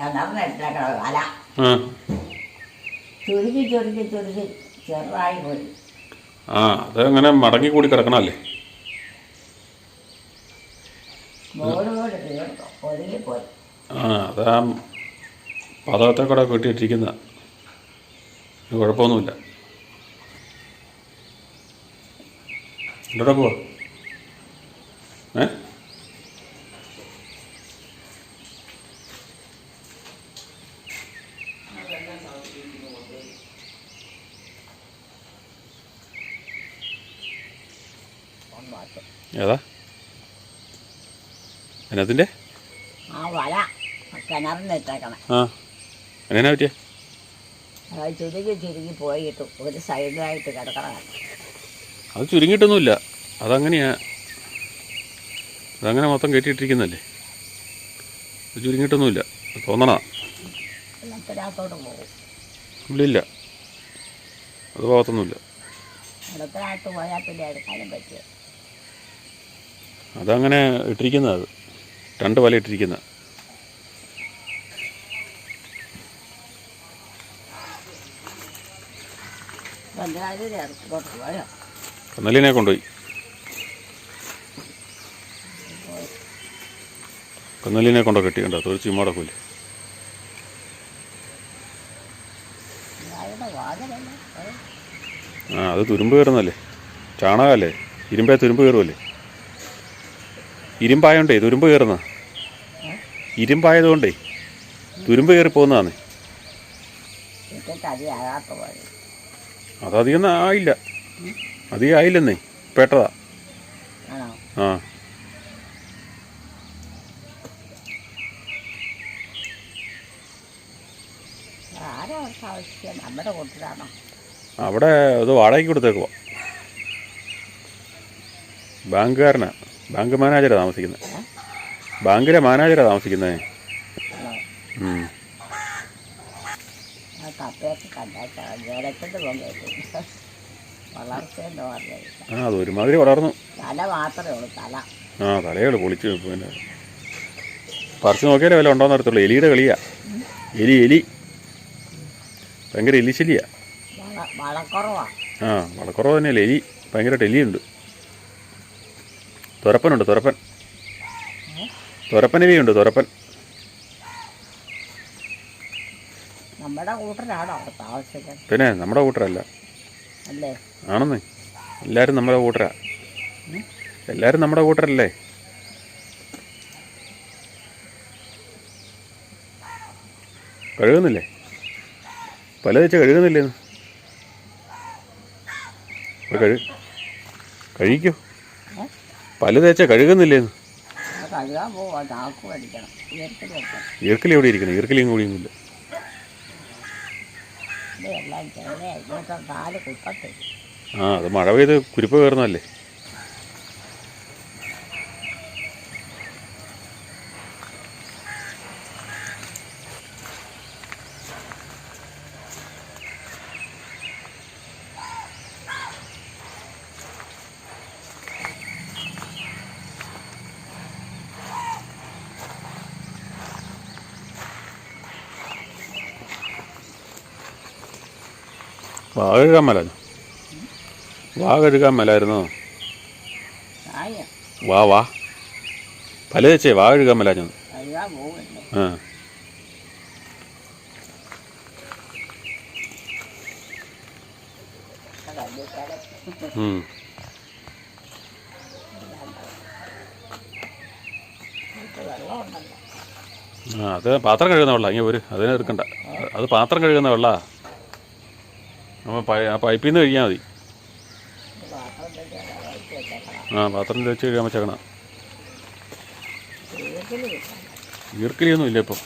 കിണറിനിട്ടേക്കണ വല. ആ. ചുരുക്കി ചുരുക്കി ചുരുക്കി. ചെറുതായി പോയി. ആ അത് മടങ്ങി കൂടി കിടക്കണല്ലേ? തീർന്നു. ഒതുങ്ങിപ്പോയി ആ അതാ പദത്തെ കൂടെ കെട്ടിയിട്ടിരിക്കുന്ന. കുഴപ്പമൊന്നുമില്ല. എന്തോടെ പോവാ ഏ ഏതാ എന്നതിന്റെ ആ വല. കിണറിനിട്ടേക്കണേ ആ. എന്നാ പറ്റിയ? അത് ചുരുങ്ങി ചുരുക്കി പോയിട്ട് ഒരു സൈഡിലായിട്ട് കിടക്കണം അത് ചുരുങ്ങിയിട്ടൊന്നുമില്ല. അതങ്ങനെയാ. അതങ്ങനെ മൊത്തം കെട്ടിയിട്ടിരിക്കുന്നല്ലേ അത് ചുരുങ്ങിയിട്ടൊന്നുമില്ല. തോന്നണ വെള്ളത്തിനകത്തോട്ട് പോകും. ഇല്ലില്ല അത് പോകത്തൊന്നുമില്ല വെള്ളത്തിനകത്ത് പോയാൽ പിന്നെ എടുക്കാനും പറ്റിയ അതങ്ങനെ ഇട്ടിരിക്കുന്നത് അത്. രണ്ട് വല ഇട്ടിരിക്കുന്ന പഞ്ചായത്തിൽ ഇറക്കോട്ട് പോയോ കന്നലിനെ കൊണ്ടുപോയി. കന്നലിനെ കൊണ്ടോ കെട്ടി കണ്ടോ? തൊഴിച്ച് ഇമ്മോടക്കൂല്ലേ അയാളുടെ വാതിലല്ല ആ അത് തുരുമ്പ് കയറുന്നല്ലേ ചാണകമല്ലേ? ഇരുമ്പേ തുരുമ്പ് കയറുമല്ലേ ഇരുമ്പായോണ്ടേ തുരുമ്പ് കയറുന്ന? ഇരുമ്പായതുകൊണ്ടേ തുരുമ്പ് കയറി പോകുന്നതാണ്. അതധികം ആയില്ല. അധികം ആയില്ലെന്നേ പെട്ടതാ. ആ. അവിടെ അത് വാടകയ്ക്ക് കൊടുത്തേക്കുവാ. ബാങ്കുകാരനാ. ബാങ്ക് മാനേജരാണ് താമസിക്കുന്നത് ബാങ്കിലെ മാനാജരാ താമസിക്കുന്നത്. ആ അത് ഒരുമാതിരി വളർന്നു. തല മാത്രമേ ഉള്ളൂ തല. ആ തലയോട് പൊളിച്ച് പിന്നെ. പറിച്ച് നോക്കിയാലേ വല്ല ഉണ്ടോന്ന് അറിയത്തുള്ളൂ. എലിയുടെ കളിയാ. എലി എലി. ഭയങ്കര എലിശലിയാ. ആ വളക്കുറവ് തന്നെയല്ലേ. എലി ഭയങ്കരമായിട്ട് എലിയുണ്ട്. തുരപ്പനുണ്ട് തുരപ്പൻ. തുരപ്പൻ ഇവയുണ്ട് തുരപ്പൻ. നമ്മുടെ കൂട്ടരാണോ അവിടെ താമസിക്കുന്നത് പിന്നെ നമ്മുടെ കൂട്ടരല്ല. അല്ലേ? എല്ലാരും എല്ലാവരും നമ്മുടെ കൂട്ടരാ. എല്ലാവരും നമ്മുടെ കൂട്ടരല്ലേ? കഴുകുന്നില്ലേ? പല വെച്ച് കഴുകുന്നില്ലേ കഴു കഴിക്കൂ? പല തേച്ച കഴുകുന്നില്ലേന്ന് കഴുകാൻ പോവാ. നാക്ക് മേടിക്കണം ഈർക്കിൽ വെക്കണം. ഈർക്കലി എവിടെ ഇരിക്കണം ഈർക്കലിയും കൂടിയൊന്നുമില്ല ഇത് എല്ലാം ചെറിയ ഇതൊക്കെ കാൽ കുത്തത്ത് ആ അത് മഴ പെയ്ത് കുരുപ്പ് കയറുന്നതല്ലേ? വാ കഴുകാൻ മേലായിരുന്നു. വാ കഴുകാൻ മേലായിരുന്നോ വാ വാ. പല തേച്ചേ വാ കഴുകാൻ മേലായിരുന്നു ആ. അത് പാത്രം കഴുകുന്ന വെള്ളം. ഇങ്ങനെ ഒരു അതിനെ എടുക്കണ്ട അത് പാത്രം കഴുകുന്ന വെള്ളാ. അപ്പോൾ പൈ ആ പൈപ്പിൽ നിന്ന് കഴിയാൽ മതി ആ പാത്രം വെച്ച് കഴിയാൻ വെച്ചേക്കണം. ഈർക്കലിയൊന്നും ഇല്ല ഇപ്പം.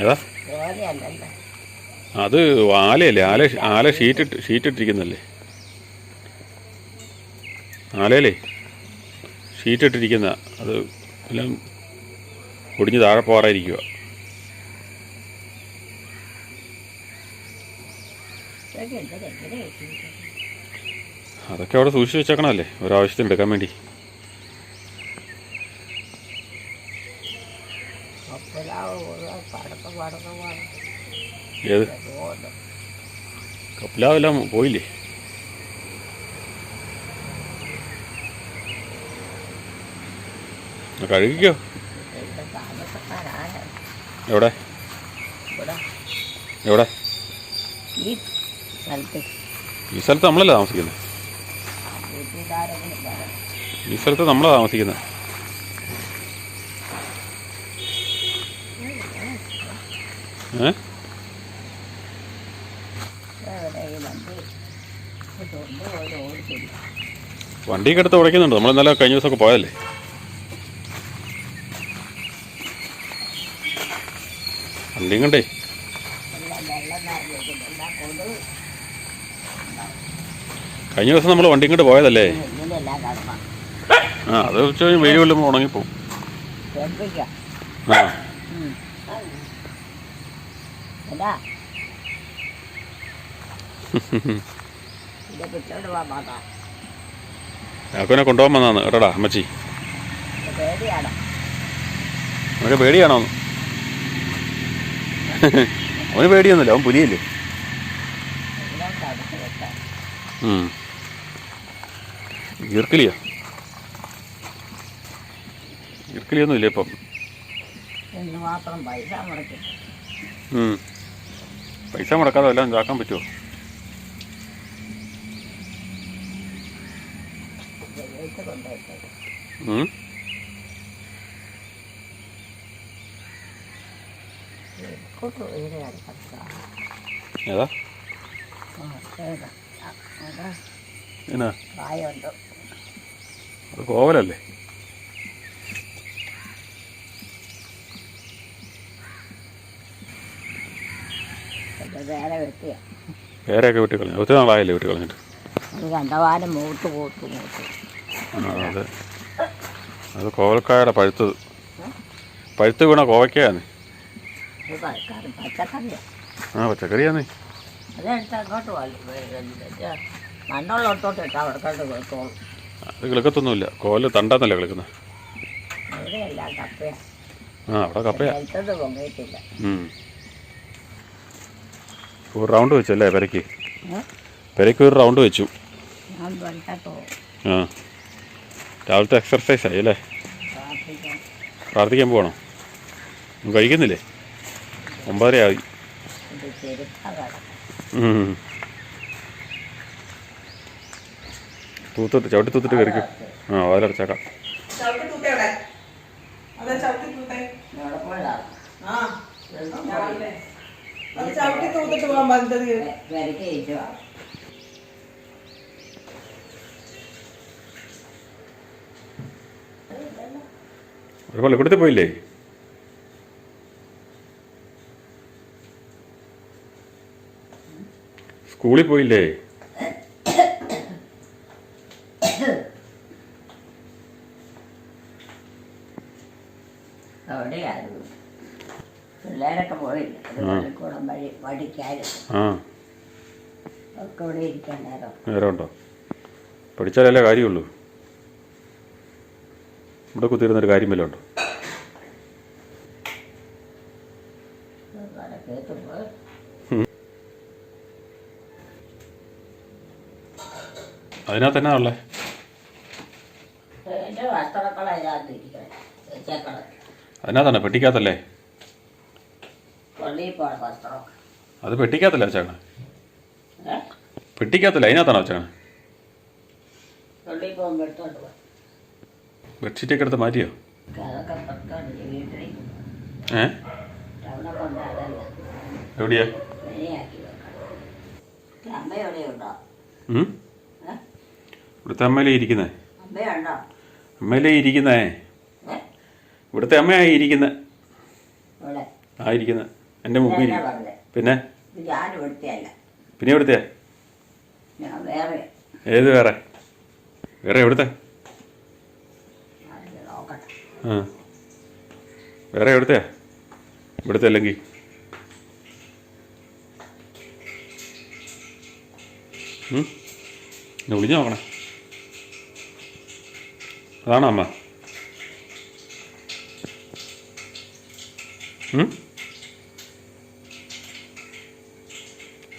ഏതാ? അത് ആലയല്ലേ? ആല ആല ഷീറ്റ് ഇട്ട് ഷീറ്റ് ഇട്ടിരിക്കുന്നല്ലേ ആലയല്ലേ? ഷീറ്റ് ഇട്ടിരിക്കുന്ന അത് എല്ലാം ഒടിഞ്ഞ് താഴെ പോകാറായിരിക്കുക അതൊക്കെ അവിടെ സൂക്ഷിച്ച് വെച്ചേക്കണല്ലേ ഒരാവശ്യത്തിന് എടുക്കാൻ വേണ്ടി. ഏത്? കപ്പിലാവെല്ലാം പോയില്ലേ? കഴുകിക്കോ. എവിടെ? എവിടെ? സ്ഥലത്ത്. ഈ സ്ഥലത്ത് നമ്മളല്ല താമസിക്കുന്നത് ഈ സ്ഥലത്ത് നമ്മളാ താമസിക്കുന്നത് ഏ? വണ്ടിയൊക്കെ എടുത്ത് ഉടയ്ക്കുന്നുണ്ട്. നമ്മൾ ഇന്നലെ കഴിഞ്ഞ ദിവസമൊക്കെ പോയല്ലേ വണ്ടിയും കണ്ടേ എല്ലാം വെള്ളം നിറഞ്ഞിട്ടുണ്ട് എല്ലാം കൊതുക് കഴിഞ്ഞ ദിവസം നമ്മൾ വണ്ടി ഇങ്ങോട്ട് പോയതല്ലേ? ആ അത് വെച്ച് വെയിൽ കൊള്ളുമ്പോൾ ഉണങ്ങിപ്പോവും. ആ. ഞങ്ങൾക്കൊന്നെ കൊണ്ടുപോകാൻ വന്നാന്ന് കേട്ടടാ അമ്മച്ചി. അവന് പേടിയാണോ? അവന് പേടിയൊന്നുമില്ല അവൻ പുലിയല്ലേ? ഉം. ഈർക്കിലിയോ. ഈർക്കിലിയൊന്നും ഇല്ല ഇപ്പം മാത്രം പൈസ മുടക്കി. പൈസ മുടക്കാതെ എല്ലാം ഇതാക്കാൻ പറ്റുമോ ഏതാ? എന്നാ? പ്രായമുണ്ട്? കോവലല്ലേ? വേറെയൊക്കെ വിട്ടു കളഞ്ഞു. ഒത്തിരി നാളായല്ലേ വിട്ട് കളഞ്ഞിട്ട്? അത് കണ്ടവാനം മൂത്ത് കൂത്ത് മൂത്ത്. ആ അതെ. അത് കോവൽക്കായുടെ പഴുത്തത് പഴുത്ത് വീണ കോവയ്ക്കാന്ന് ആ പച്ചക്കറിയാന്നേ. അതെടുത്ത് അങ്ങോട്ട് മണ്ണുള്ളടത്തോട്ട് ഇട്ടാൽ അവിടത്തോട്ട് കൊടുത്തോളും അത് കിളുക്കത്തൊന്നുമില്ല കോൽ തണ്ടാന്നല്ലേ കിളുക്കുന്നത് ആ അവിടെ കപ്പയാ. ഒരു റൗണ്ട് വെച്ചു അല്ലേ പെരയ്ക്ക്? ഏ? പെരയ്ക്ക് ഒരു റൗണ്ട് വെച്ചു. ആ. രാവിലത്തെ എക്സർസൈസ് ആയി അല്ലേ? പ്രാർത്ഥിക്കാം. പ്രാർത്ഥിക്കാൻ പോകണോ കഴിക്കുന്നില്ലേ? ഒമ്പതര ആയി തൂത്തിട്ട് ചവിട്ടി തൂത്തിട്ട് കയറിക്കും. ആ വാതിലടച്ചേക്കാം. ഒരു പള്ളിക്കൂടത്തിൽ പോയില്ലേ? സ്കൂളിൽ പോയില്ലേ അവിടെയായിരുന്നു പിള്ളേരൊക്കെ പോയില്ല ഒരു ആ. പള്ളിക്കൂടം വടിക്കാനും ആ. ഒക്കെ ഇവിടെ പഠിച്ചാലല്ലേ കാര്യമുള്ളൂ. ഇവിടെ കുത്തിയിരുന്നൊരു കാര്യം വല്ലതും ഉണ്ടോ അതിനകത്ത് എന്നാ ഉള്ളേ? എന്റെ വസ്ത്രക്കള അതിനകത്ത് ഇരിക്കണേ. ചേച്ചക്കള അതിനകത്താണ് പെട്ടിക്കകത്തല്ലേ? പള്ളിയിൽ പോണ വസ്ത്രമൊക്കെ അത് പെട്ടിക്കകത്തല്ല വെച്ചാണ് പെട്ടിക്കാത്തല്ല പെട്ടിക്കകത്തല്ല അതിനകത്താണോ വെച്ചാണ് ബെഡ്ഷീറ്റൊക്കെ എടുത്ത് മാറ്റിയോ? ഏ? എവിടെയാ? ഇവിടുത്തെ അമ്മയിലേ ഇരിക്കുന്നേ? അമ്മയിലേ ഇരിക്കുന്നേ? ഇവിടുത്തെ അമ്മയായി ഇരിക്കുന്ന? ആയിരിക്കുന്ന ആയിരിക്കുന്നത് എന്റെ മുമ്പിൽ പിന്നെ? ഇത് ഞാൻ ഇവിടുത്തെയല്ല പിന്നെ എവിടുത്തെ? ഞാൻ വേറെ. ഏത് വേറെ? വേറെ എവിടുത്തെ? ആരെങ്കിലും നോക്കട്ടെ. ആ. വേറെ എവിടുത്തെ? ഇവിടുത്തെ അല്ലെങ്കിൽ. ഉം? ഇനി ഒളിഞ്ഞു നോക്കണേ. അതാണോ അമ്മ?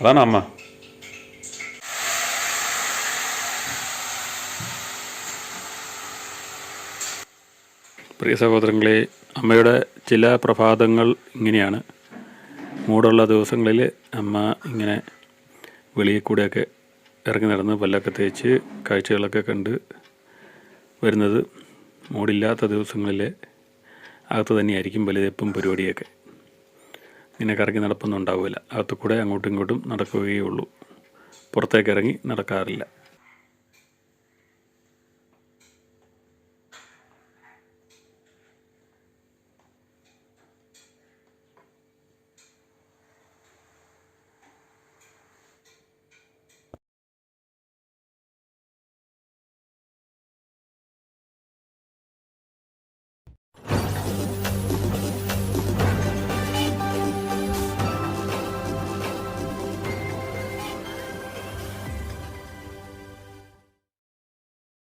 അതാണ് അമ്മ. പ്രിയ സഹോദരങ്ങളെ അമ്മയുടെ ചില പ്രഭാതങ്ങൾ ഇങ്ങനെയാണ്. മൂടുള്ള ദിവസങ്ങളിൽ അമ്മ ഇങ്ങനെ വെളിയിൽ കൂടെയൊക്കെ ഇറങ്ങി നടന്ന് പല്ലൊക്കെ തേച്ച് കാഴ്ചകളൊക്കെ കണ്ട് വരുന്നത് മൂടില്ലാത്ത ദിവസങ്ങളിൽ അകത്ത് തന്നെയായിരിക്കും വലുതെപ്പും പരിപാടിയൊക്കെ. ഇങ്ങനെ കറങ്ങി നടപ്പൊന്നും ഉണ്ടാവില്ല. അകത്തു കൂടെ അങ്ങോട്ടും ഇങ്ങോട്ടും നടക്കുകയേ ഉള്ളൂ. പുറത്തേക്ക് ഇറങ്ങി നടക്കാറില്ല.